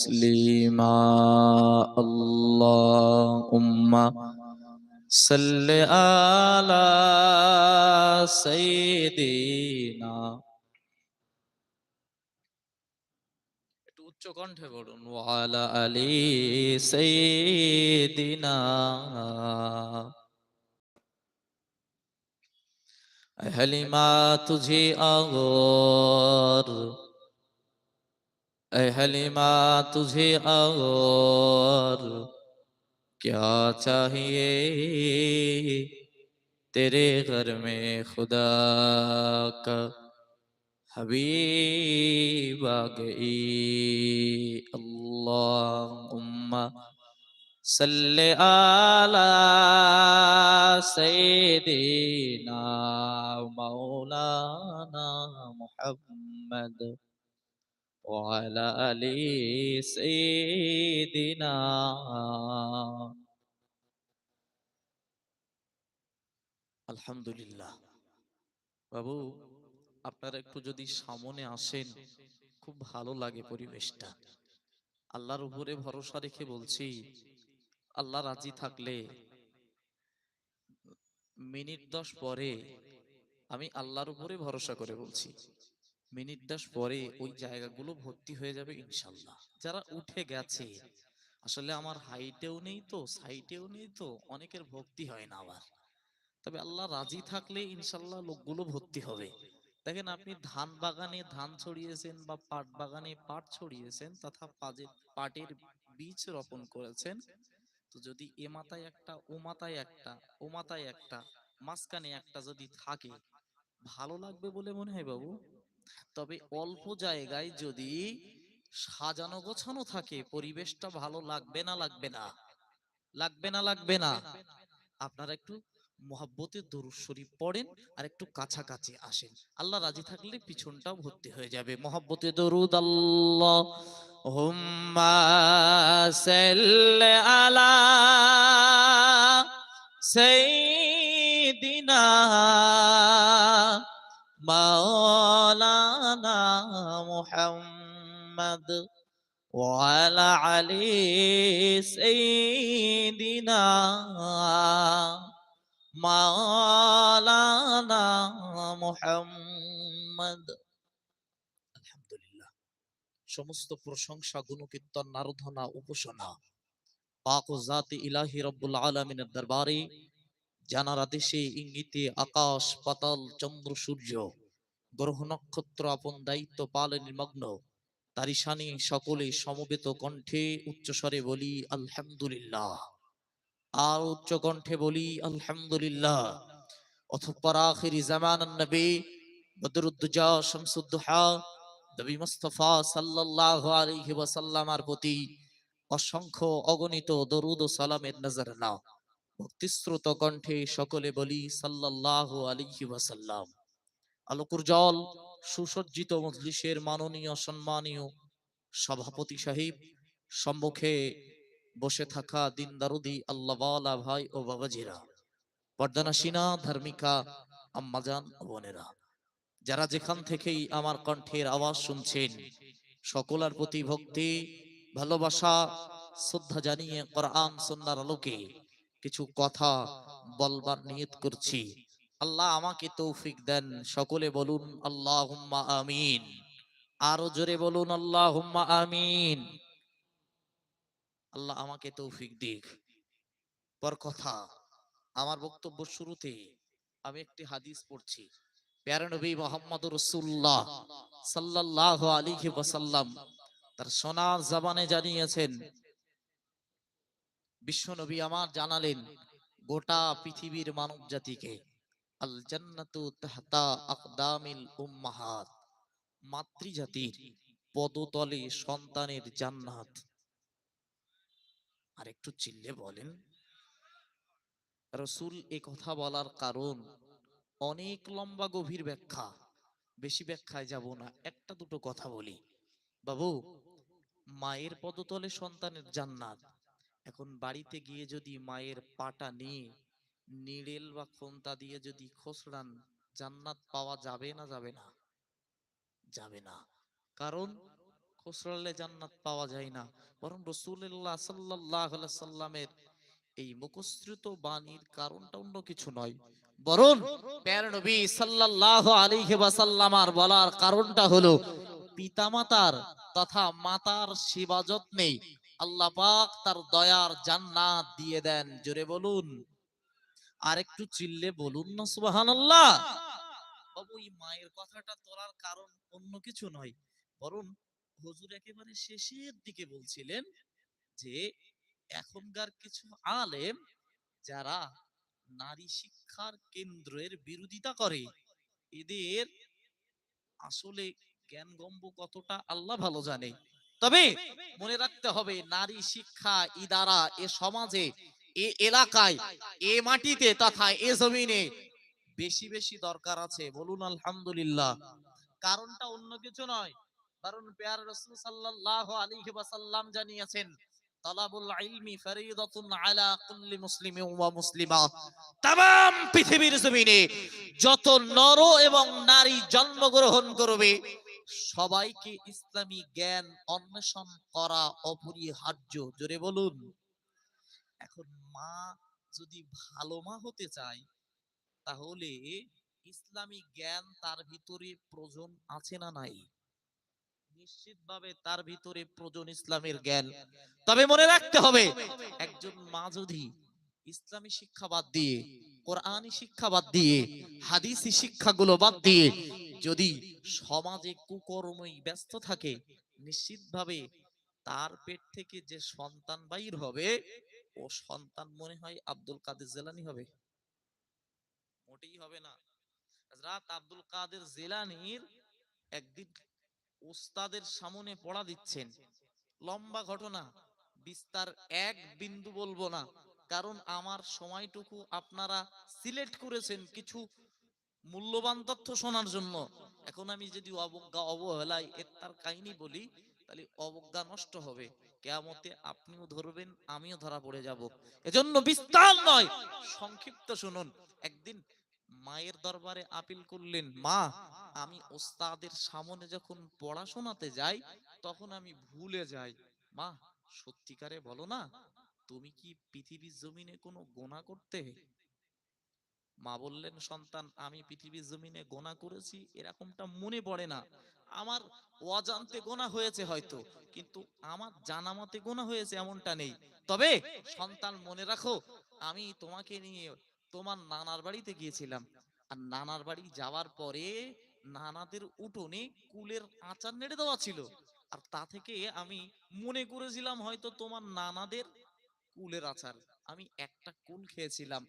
تسليما اللهم صل على سيدنا একটু উচ্চ কণ্ঠে বলুন ওয়ালা আলী সাইয়্যিদিনা اهل ما تجھے آغور اے حلیمہ تجھے اور کیا چاہیے؟ تیرے گھر میں خدا کا حبیب آگئی۔ گئی اللہم صلی اللہ سیدینا مولانا محمد وعلى آل سيدنا আলহামদুলিল্লাহ বাবু আপনারা একটু যদি সামনে আসেন খুব ভালো লাগে পরিবেশটা আল্লাহর উপরে ভরসা রেখে বলছি আল্লাহ রাজি থাকলে মিনিট দশ পরে আমি আল্লাহর উপরে ভরসা করে বলছি মিনিট দশ পরে ওই জায়গাগুলো ভর্তি হয়ে যাবে ইনশাল্লাহ। যারা উঠে গেছে আসলে আমার হাইটেও নেই তো সাইটেও নেই তো অনেকের ভক্তি হয় না আবার। তবে আল্লাহ রাজি থাকলে ইনশাল্লাহ লোকগুলো ভর্তি হবে। দেখেন আপনি ধান বাগানে ধান ছড়িয়েছেন বা পাট বাগানে পাট ছড়িয়েছেন তথা পাটের বীজ রোপণ করেছেন। তো যদি এ মাথায় একটা ও মাথায় একটা ও মাথায় একটা মাঝখানে একটা যদি থাকে ভালো লাগবে বলে মনে হয় বাবু তবে অল্প জায়গায় যদি সাজানো গোছানো থাকে পরিবেশটা ভালো লাগবে না লাগবে না? লাগবে না লাগবে না? আপনারা একটু মহাব্বতের দরুদ শরীফ পড়েন আর একটু কাছাকাছি আসেন। আল্লাহ রাজি থাকলে পিছনটাও ভর্তি হয়ে যাবে। মহাব্বতে দরুদ আল্লাহ হুম্মা সাল্লি আলা সাইয়্যিদিনা মাওলানা মুহাম্মদ وعلى علي سيدنا মাওলানা মুহাম্মদ আলহামদুলিল্লাহ সমস্ত প্রশংসা গুণকীর্তন নারধনা উপাসনা পাক ও জাতি ইলাহি রব্বুল আলামিনের দরবারে জানার আদেশে ইঙ্গিতে আকাশ, পাতাল, চন্দ্র, সূর্য, গ্রহ নক্ষত্র আপন দায়িত্ব পালনে মগ্ন তারি শানে সকলে সমবেত কণ্ঠে উচ্চস্বরে বলি, আলহামদুলিল্লাহ। আর উচ্চ কণ্ঠে বলি, আলহামদুলিল্লাহ। অথপর আখিরি জামান নবী বদরুদ্দুজা, শামসুদ্দোহা, নবী মুস্তাফা সাল্লাল্লাহু আলাইহি ওয়াসাল্লামার প্রতি অসংখ্য অগণিত দরুদ ও সালামের নজর না ভক্তিশ্রুত কণ্ঠে সকলে বলি, সাল্লাল্লাহু আলাইহি ওয়াসাল্লাম। আলোকুর জল, সুসজ্জিত মজলিসের মাননীয়, সম্মানীয় সভাপতি সাহেব, সম্মুখে বসে থাকা দিন দারুদি আল্লাহওয়ালা ভাই ও বাবাজিরা, পর্দানাসীনা, ধার্মিকা, আম্মাজান বোনেরা, যারা যেখান থেকেই আমার কণ্ঠের আওয়াজ শুনছেন, সকলার প্রতি ভক্তি, ভালোবাসা, শ্রদ্ধা জানিয়ে কোরআন সন্ন্যার আলোকে কিছু কথা বলবার নিয়ত করছি। আল্লাহ আমাকে তৌফিক দেন। সকলে বলুন আল্লাহ আমিন। আরও জোরে বলুন আল্লাহ আমিন। আল্লাহ আমাকে তৌফিক দিক। পর কথা, আমার বক্তব্য শুরুতে আমি একটি হাদিস পড়ছি। প্যারা নবী মোহাম্মদ রসুল্লাহ সাল্লাল্লাহু আলাইহি ওয়াসাল্লাম তার সোনার জবানে জানিয়েছেন বিশ্ব নবী আমার জানালেন, গোটা পৃথিবীর মানব জাতিকে মাতৃজাতির পদতলে সন্তানের জান্নাত। আর একটু চিল্লে বলেন, রসুল এ কথা বলার কারণ অনেক লম্বা গভীর ব্যাখ্যা, বেশি ব্যাখ্যায় যাব না, একটা দুটো কথা বলি। বাবু, মায়ের পদতলে সন্তানের জান্নাত এখন বাড়িতে গিয়ে যদি মায়ের পাটা নিয়ে নিড়েল বা খোন্তা দিয়ে যদি খোসড়ান, জান্নাত পাওয়া যাবে না যাবে না? যাবে না। কারণ খোসরালে জান্নাত পাওয়া যায় না। বরং রসুল্লাহ সাল্লাহ সাল্লামের এই মুখশ্রুত বাণীর কারণটা অন্য কিছু নয়। বরং প্যার সাল্লাহ আলাইহি ওয়াসাল্লামার বলার কারণটা হলো, পিতামাতার তথা মাতার সেবা যত্নে আল্লাহ পাক তার দয়ার জান্নাত দিয়ে দেন। জোরে বলুন। আর একটু চিল্লে বলুন না, সুবহানাল্লাহ। বাবু, এই মায়ের কথাটা তোলার কারণ অন্য কিছু নয়। বরং হুজুর একেবারে শেষের দিকে বলছিলেন যে, এখনকার কিছু আলেম যারা নারী শিক্ষার কেন্দ্রের বিরোধিতা করে, এদের আসলে জ্ঞান গম্ব কতটা আল্লাহ ভালো জানে। তবে মনে রাখতে হবে, নারী শিক্ষা ইদারা এ সমাজে, এ এলাকায়, এ মাটিতে তথা এ জমিনে বেশি বেশি দরকার আছে। বলুন আলহামদুলিল্লাহ। কারণটা অন্য কিছু নয়। কারণ পেয়ার রাসূল জানিয়েছেন ফরিদাতুন আলা পৃথিবীর জমিনে যত নর এবং নারী জন্মগ্রহণ করবে সবাইকে ইসলামী জ্ঞান অন্বেষণ করা অপরিহার্য। জোরে বলুন। এখন মা যদি ভালো মা হতে চায়, তাহলে ইসলামী জ্ঞান তার ভিতরে প্রয়োজন আছে না নাই? নিশ্চিতভাবে তার ভিতরে প্রয়োজন ইসলামের জ্ঞান। তবে মনে রাখতে হবে, একজন মা যদি ইসলামী শিক্ষা বাদ দিয়ে কোরআনী শিক্ষা বাদ দিয়ে হাদিসি শিক্ষাগুলো বাদ দিয়ে যদি সমাজে কুকর্মই ব্যস্ত থাকে, নিশ্চিতভাবে তার পেট থেকে যে সন্তান বাইর হবে, ও সন্তান মনে হয় আব্দুল কাদের জেলানি হবে। মোটেই হবে না। হযরত আব্দুল কাদের জেলানির একদিন ওস্তাদের সামনে পড়া দিচ্ছেন। লম্বা ঘটনা, বিস্তার এক বিন্দু বলব না, কারণ আমার সময়টুকু আপনারা সিলেক্ট করেছেন, কিছু মূল্যবান তথ্য শোনার জন্য। এখন আমি যদি অবজ্ঞা অবহেলায় এর তার কাহিনী বলি, তাহলে অবজ্ঞা নষ্ট হবে। কেয়ামতে আপনিও ধরবেন, আমিও ধরা পড়ে যাব। এজন্য বিস্তার নয়, সংক্ষিপ্ত শুনুন। একদিন মায়ের দরবারে আপিল করলেন, মা, আমি ওস্তাদের সামনে যখন পড়াশোনাতে যাই, তখন আমি ভুলে যাই। মা, সত্যিকারে বলো না, তুমি কি পৃথিবীর জমিনে কোনো গোনা করতে মা বললেন, সন্তান, আমি পৃথিবীর জমিনে গোনা করেছি, এরকমটা মনে পড়ে না। আমার অজান্তে গোনা হয়েছে হয়তো, কিন্তু আমার জানা মতে গোনা হয়েছে এমনটা নেই। তবে, সন্তান, মনে রাখো, আমি তোমাকে নিয়ে তোমার নানার বাড়িতে গিয়েছিলাম। আর নানার বাড়ি যাওয়ার পরে নানাদের উঠোনে কুলের আচার নেড়ে দেওয়া ছিল। আর তা থেকে আমি মনে করেছিলাম হয়তো তোমার নানাদের কুলের আচার। আমি একটা কুল খেয়েছিলাম।